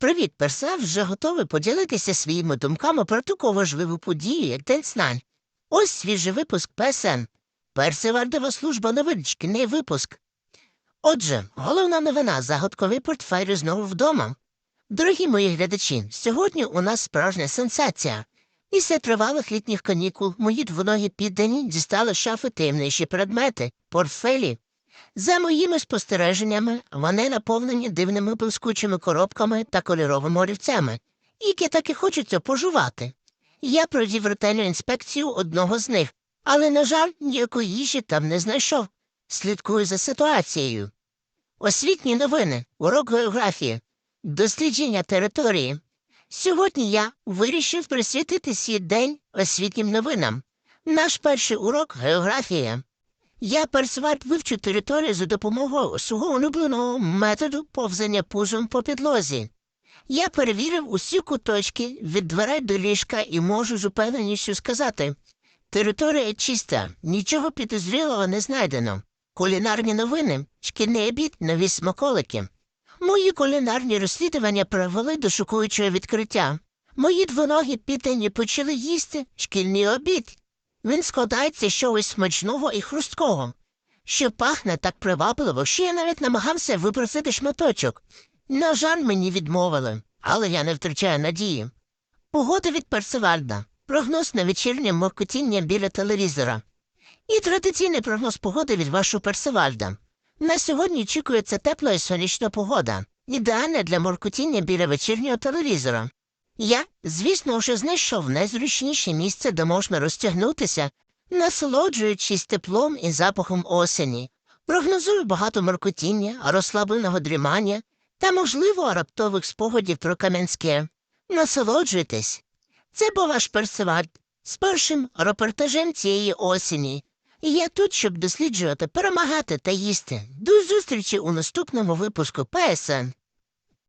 Привіт, Персе, вже готовий поділитися своїми думками про таку важливу подію, як День знань. Ось свіжий випуск ПСН. Персивардова служба новин, випуск. Отже, головна новина загадковий портфель знову вдома. Дорогі мої глядачі, сьогодні у нас справжня сенсація. Після тривалих літніх канікул мої двоногі піддані дістали шафи таємніші предмети, портфелі. За моїми спостереженнями, вони наповнені дивними блискучими коробками та кольоровими олівцями, які так і хочеться пожувати. Я провів ретельну інспекцію одного з них, але, на жаль, ніякої їжі там не знайшов. Слідкую за ситуацією. Освітні новини, урок географії, дослідження території. Сьогодні я вирішив присвятити свій день освітнім новинам. Наш перший урок географія. Я персвард вивчу територію за допомогою свого улюбленого методу повзання пузом по підлозі. Я перевірив усі куточки від дверей до ліжка і можу з упевненістю сказати територія чиста, нічого підозрілого не знайдено. Кулінарні новини, шкільний обід, нові смаколики. Мої кулінарні розслідування привели до шокуючого відкриття. Мої двоногі піддані почали їсти шкільний обід. Він складається з чогось смачного і хрусткого, що пахне так привабливо, що я навіть намагався випросити шматочок. На жаль, мені відмовили, але я не втрачаю надії. Погода від Персивальда, прогноз на вечірнє моркотіння біля телевізора. І традиційний прогноз погоди від вашого Персивальда. На сьогодні очікується тепла і сонячна погода, ідеальна для моркотіння біля вечірнього телевізора. Я, звісно, вже знайшов найзручніше місце, де можна розтягнутися, насолоджуючись теплом і запахом осені. Прогнозую багато моркотіння, розслабленого дрімання та, можливо, раптових спогадів про Кам'янське. Насолоджуйтесь. Це був ваш персиваль з першим репортажем цієї осені. Я тут, щоб досліджувати, перемагати та їсти. До зустрічі у наступному випуску ПСН.